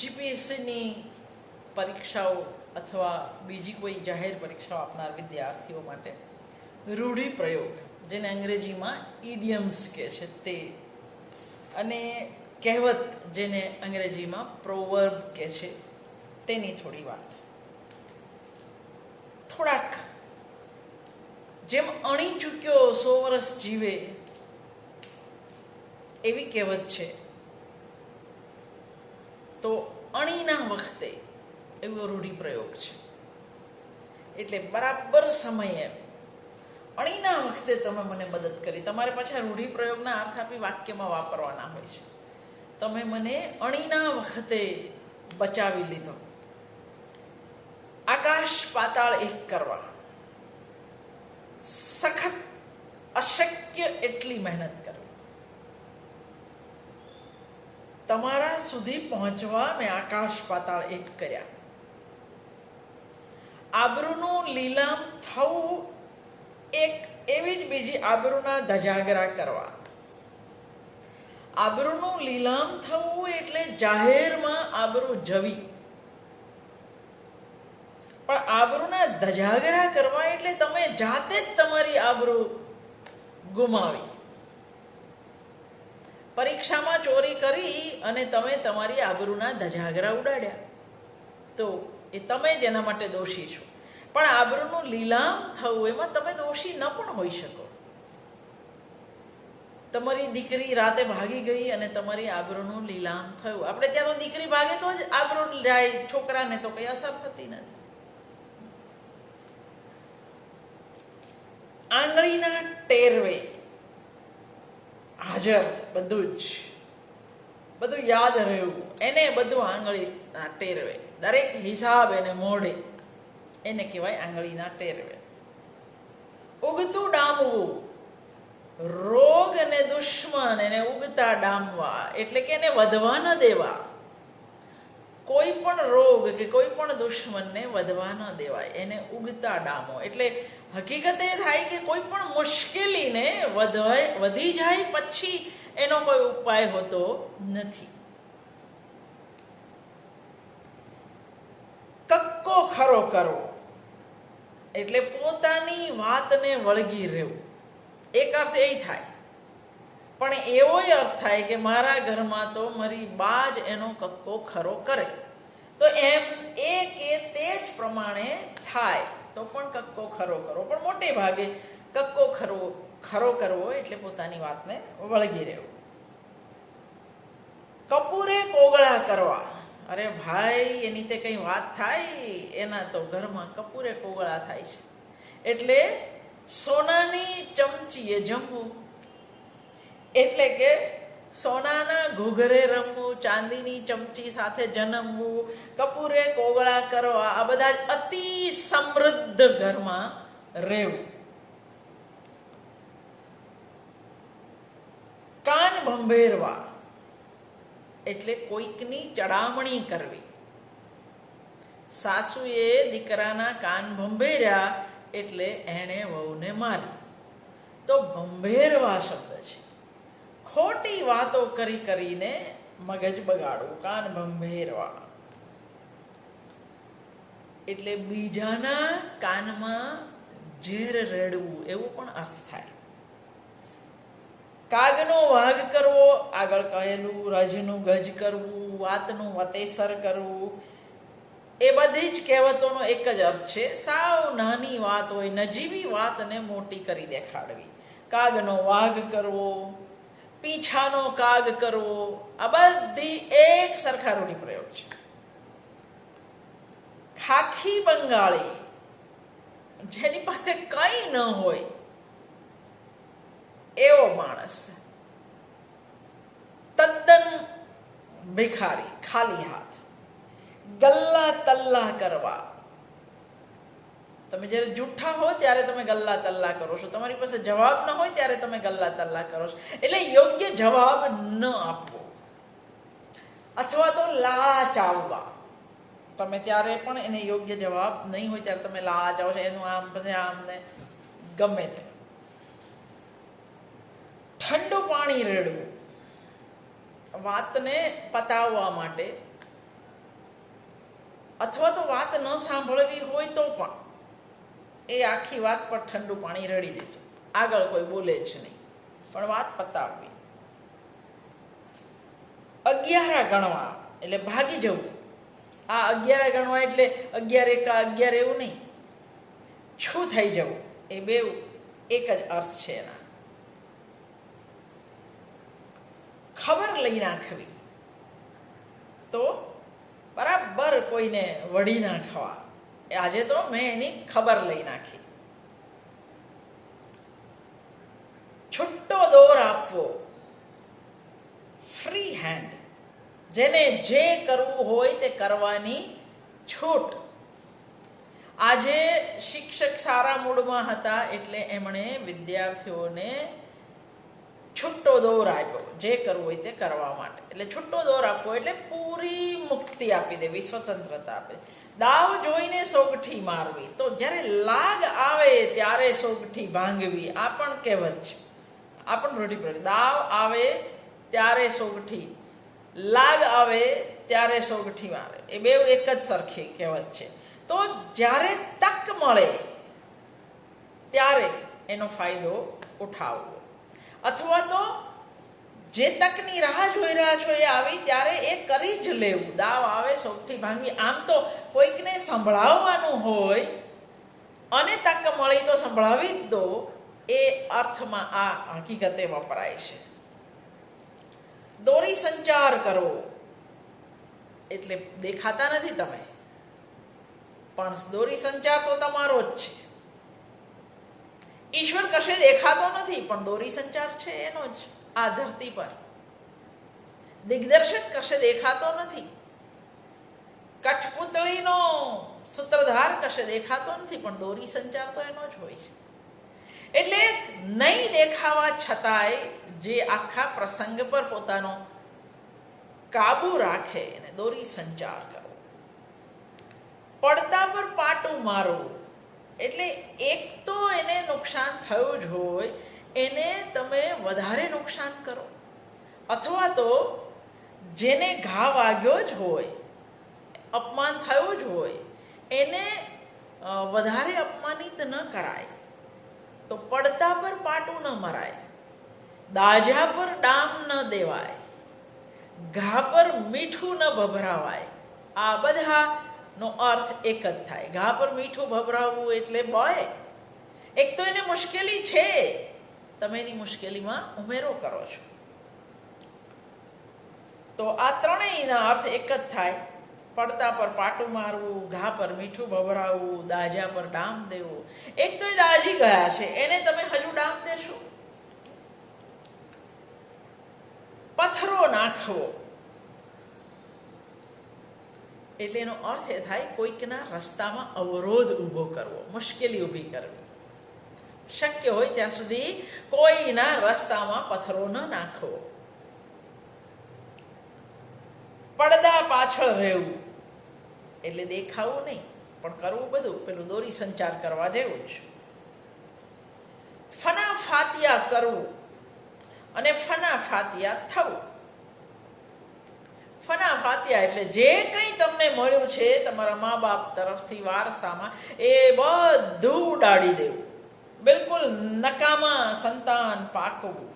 જીપીએસસીની પરીક્ષાઓ અથવા બીજી કોઈ જાહેર પરીક્ષાઓ આપનાર વિદ્યાર્થીઓ માટે રૂઢિપ્રયોગ જેને અંગ્રેજીમાં ઇડિયમ્સ કહે છે તે. અને કહેવત જેને અંગ્રેજીમાં પ્રોવર્બ કહે છે તેની થોડી વાત. થોડાક. જેમ અણી ચૂક્યો સો વર્ષ જીવે, એવી કહેવત છે. તો અણીના વખતે એવો રૂઢિપ્રયોગ છે. એટલે બરાબર સમયે અણીના વખતે તમે મને મદદ કરી. તમારે પાછા રૂઢિપ્રયોગના અર્થ આપી વાક્યમાં વાપરવાના હોય છે. તમે મને અણીના વખતે બચાવી લીધો. આકાશ પાતાળ એક કરવા. સખત અશક્ય એટલી મહેનત કરવી. તમારા સુધી પહોંચવા મેં આકાશ પાતાળ એક કર્યા. આબરૂનું લીલામ થવું એક એવી જ બીજી આબરૂના ધજાગરા કરવા. આબરૂનું લીલામ થવું એટલે જાહેરમાં આબરૂ જવી. પણ આબરૂના ધજાગરા કરવા એટલે તમે જાતે જ તમારી આબરૂ ગુમાવી. પરીક્ષામાં ચોરી કરી અને તમે તમારી આબરૂના ધજાગરા ઉડાડ્યા. તો એ તમે જ એના માટે દોષી છો. પણ આબરૂનું લીલામ થવું એમાં તમે દોષી ન પણ હોઈ શકો. તમારી દીકરી રાતે ભાગી ગઈ અને તમારી આબરૂનું લીલામ થયું. આપણે ત્યાં દીકરી ભાગે તો જ આબરૂ જાય, છોકરાને તો કઈ અસર થતી નથી. આંગળીના ટેરવે હાજર, બધું જ. બધું યાદ રહ્યું. એને બધું આંગળીના ટેરવે દરેક હિસાબ એને મોઢે. એને કહેવાય આંગળીના ટેરવે ઉગતું ડામવું. રોગ અને દુશ્મન એને ઉગતા ડામવા. એટલે કે એને વધવા ન દેવા. કોઈ પણ રોગ કે કોઈ પણ દુશ્મનને વધવા ન દેવાય. એને ઉગતા ડામો. એટલે હકીકત એ થાય કે કોઈ પણ મુશ્કેલીને વધવાય, વધી જાય પછી એનો કોઈ ઉપાય હોતો નથી. કક્કો ખરો કરવો એટલે પોતાની વાતને વળગી રહેવું. એક અર્થ એ થાય. પણ એવો અર્થ થાય કે મારા ઘરમાં તો મારી બા જ એનો કક્કો ખરો કરે. તો એમ એ કે તે પ્રમાણે થાય, તો પણ કક્કો ખરો કરો પણ મોટે ભાગે કક્કો ખરો ખરો કરવો એટલે પોતાની વાતને વળગી રહેવું. કપૂરે કોગળા કરવા. અરે ભાઈ, એની તે કંઈ વાત થાય? એના તો ઘરમાં કપૂરે કોગળા થાય છે. એટલે સોનાની ચમચીએ જમવું. એટલે કે સોનાના ઘૂઘરે રમવું, ચાંદીની ચમચી સાથે જન્મવું, કપૂરે કોગળા કરવા, આ બધા અતિ સમૃદ્ધ ઘરમાં રહેવું. કાન ભંભેરવા એટલે કોઈકની ચડામણી કરવી. સાસુએ દીકરાના કાન ભંભેર્યા એટલે એણે વહુને મારી. તો ભંભેરવા શબ્દ છે. ખોટી વાતો કરી કરીને મગજ બગાડવું, કાન ભંભેરવા. એટલે બીજાના કાનમાં ઝેર રેડવું, એવું પણ અર્થ થાય. કાગનો વાઘ કરવો, આગળ કહેલું, રજનું ગજ કરવું, વાતનું વતેસર કરવું, એ બધી જ કહેવતોનો એક જ અર્થ છે, સાવ નાની વાત હોય, નજીવી વાતને મોટી કરી દેખાડવી. કાગનો વાઘ કરવો પીછાનો કાગ કરવો, આ બધી એક સરખા રૂઢી પ્રયોગ છે. ખાખી બંગાળી, જેની પાસે કંઈ ન હોય, એવો માણસ. તદ્દન ભિખારી, ખાલી હાથ. ગલ્લા તલ્લા કરવા. તમે જ્યારે જૂઠા હો ત્યારે તમે ગલ્લા તલ્લા કરો છો. તમારી પાસે જવાબ ન હોય ત્યારે તમે ગલ્લા તલ્લા કરો છો. એટલે યોગ્ય જવાબ ન આપવો. અથવા તો લાચ આવવા. તમે ત્યારે પણ એને યોગ્ય જવાબ નહીં હોય ત્યારે તમે લાચ છો. એનું આમ બધે આમ ગમે તે. ઠંડુ પાણી રેડવું. વાતને પતાવવા માટે. અથવા તો વાત ન સાંભળવી હોય તો પણ. એ આખી વાત પર ઠંડુ પાણી રડી દેજો. આગળ કોઈ બોલે જ નહીં. પણ વાત પતાવવી. અગિયારા ગણવા, એટલે ભાગી જવું. આ અગિયાર ગણવા એટલે અગિયાર એકા અગિયાર એવું નહીં. છું થઈ જવું. એ બે એક જ અર્થ છે એના. ખબર લઈ નાખવી. તો બરાબર કોઈને વળી નાખવા આજે તો મેં એની ખબર લઈ નાખી. છૂટો દોર આપવો. ફ્રી હેન્ડ જેને જે કરવું હોય તે કરવાની છૂટ. આજે શિક્ષક સારા મૂડમાં હતા એટલે એમણે વિદ્યાર્થીઓને છૂટો દોર આપ્યો, જે કરવું હોય તે કરવા માટે. એટલે છૂટો દોર આપવો એટલે પૂરી મુક્તિ આપી દેવી સ્વતંત્રતા આપે. દાવ જોઈને સોગઠી મારવી. તો જ્યારે લાગ આવે ત્યારે સોગઠી ભાંગવી. આ પણ કહેવત છે. આ પણ રૂઢિપ્રયોગ દાવ આવે ત્યારે સોગઠી. લાગ આવે ત્યારે સોગઠી મારે. એ બે એક જ સરખી કહેવત છે. તો જ્યારે તક મળે, ત્યારે એનો ફાયદો ઉઠાવવો. અથવા તો જે તકની રાહ જોઈ રહ્યા છો એ આવી, ત્યારે એ કરી જ લેવું. દાવ આવે સૌથી ભાંગી. આમ તો કોઈકને સંભળાવવાનું હોય અને તક મળી તો સંભળાવી જ દો, એ અર્થમાં આ હકીકતે વપરાય છે. દોરી સંચાર કરો. એટલે દેખાતા નથી તમે. પણ દોરી સંચાર તો તમારો જ છે. ઈશ્વર કશે દેખાતો નથી, પણ દોરી સંચાર છે એનો જ, આ ધરતી પર. દિગ્દર્શક કશે દેખાતો નથી. કઠપુતળીનો સૂત્રધાર કશે દેખાતો નથી, પણ દોરી સંચાર તો એનો જ હોય છે. એટલે નહીં દેખાવા છતાંય જે આખા પ્રસંગ પર પોતાનો કાબુ રાખે એને દોરી સંચાર કરવો. પડતા પર પાટું મારવું. એટલે એક તો એને નુકસાન થયું જ હોય, એને તમે વધારે નુકસાન કરો. અથવા તો જેને ઘા વાગ્યો જ હોય, અપમાન થયું જ હોય, એને વધારે અપમાનિત ન કરાય. તો પડતા પર પાટું ન મરાય, દાજા પર ડામ ન દેવાય, ઘા પર મીઠું ન ભભરાવાય. આ બધા નો અર્થ એક જ થાય. ઘા પર મીઠું ભભરાવવું એટલે બળે. એક તો એને મુશ્કેલી છે. તમે એની મુશ્કેલીમાં ઉમેરો કરો છો. તો આ ત્રણેયના અર્થ એક જ થાય. પડતા પર પાટું મારવું, ઘા પર મીઠું ભભરાવવું, દાજા પર ડામ દેવું. એક તો એ દાજી ગયા છે. એને તમે હજુ ડામ દેશો. પથ્થરો નાખવો. એટલે એનો અર્થ એ થાય, કોઈકના રસ્તામાં અવરોધ ઊભો કરવો, મુશ્કેલી ઊભી કરવી. શક્ય હોય ત્યાં સુધી કોઈના રસ્તામાં પથ્થરો ન નાખવો. પડદા પાછળ રહેવું, એટલે દેખાવું નહીં, પણ કરવું બધું. પેલું દોરી સંચાર કરવા જેવું જ. ફના ફાતિયા કરવું અને ફના ફાતિયા થવું. ફના ફાતિયા એટલે જે કંઈ તમને મળ્યું છે તમારા મા બાપ તરફથી વારસામાં, એ બધું ઉડાડી દેવું. બિલકુલ નકામા સંતાન પાકવું.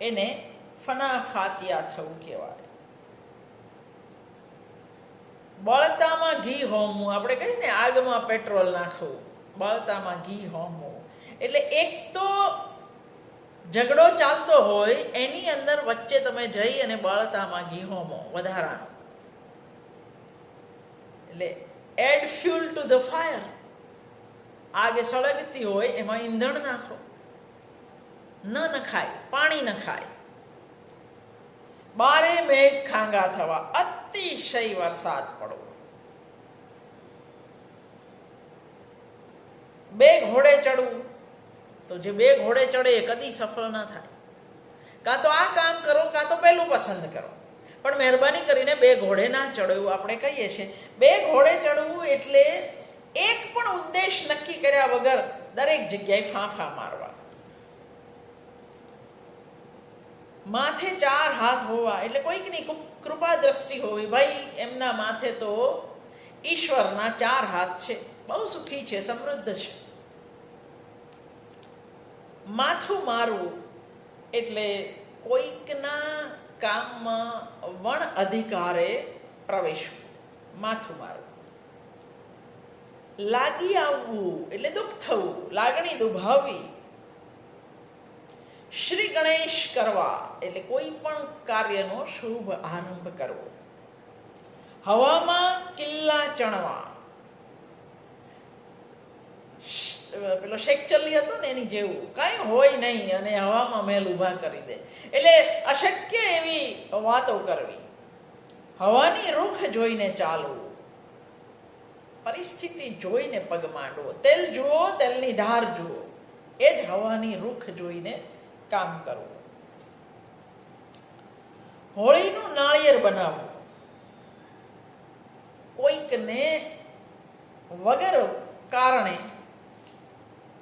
એને ફના ફાતિયા થવું કહેવાય. બળતામાં ઘી હોમવું, આપણે કહીએ ને આગમાં પેટ્રોલ નાખવું. બળતામાં ઘી હોમવું. એટલે એક તો ઝઘડો ચાલતો હોય, એની અંદર વચ્ચે તમે જઈ અને બળતામાં ઘી હોમો, વધારાનો. એટલે add fuel to the fire આગે સળગતી હોય, એમાં ઈંધણ નાખો. ન નખાય, પાણી નખાય. બારે મેઘ ખાંગા થવા અતિશય વરસાદ પડવો. બે ઘોડે ચડવું તો જે બે ઘોડે ચડે એ કદી સફળ ન થાય. કાં તો આ કામ કરો, કાં તો પહેલું પસંદ કરો. પણ મહેરબાની કરીને બે ઘોડે ના ચડો એવું આપણે કહીએ છીએ. બે ઘોડે ચડવું એટલે એક પણ ઉદ્દેશ નક્કી કર્યા વગર દરેક જગ્યાએ ફાંફા મારવા. માથે ચાર હાથ હોવા એટલે કોઈકની કૃપા દ્રષ્ટિ હોવી. ભાઈ, એમના માથે તો ઈશ્વરના ચાર હાથ છે. બહુ સુખી છે, સમૃદ્ધ છે. માથું મારવું એટલે કોઈકના કામમાં વણ અધિકારે પ્રવેશવું. માથું મારવું. લાગી આવવું એટલે દુઃખ થવું, લાગણી દુભાવવી. શ્રી ગણેશ કરવા એટલે કોઈ પણ કાર્યનો શુભ આરંભ કરવો. હવામાં કિલ્લા ચણવા. પેલો શેકચલ્લી હતો ને એની જેવું. કાંઈ હોય નહીં અને હવામાં મેલ ઊભા કરી દે. એટલે અશક્ય એવી વાતો કરવી. હવાની રૂખ જોઈને ચાલવું. પરિસ્થિતિ જોઈને પગ માંડવો. તેલ જુઓ, તેલની ધાર જુઓ. એ જ હવાની રૂખ જોઈને કામ કરવું. હોળીનું નાળિયેર બનાવવું. કોઈકને વગર કારણે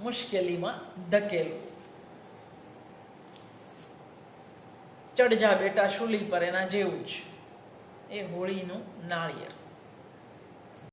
મુશ્કેલીમાં ધકેલવું ચડજા બેટા શુલી પર એના જેવું જ. એ હોળીનું નાળિયેર.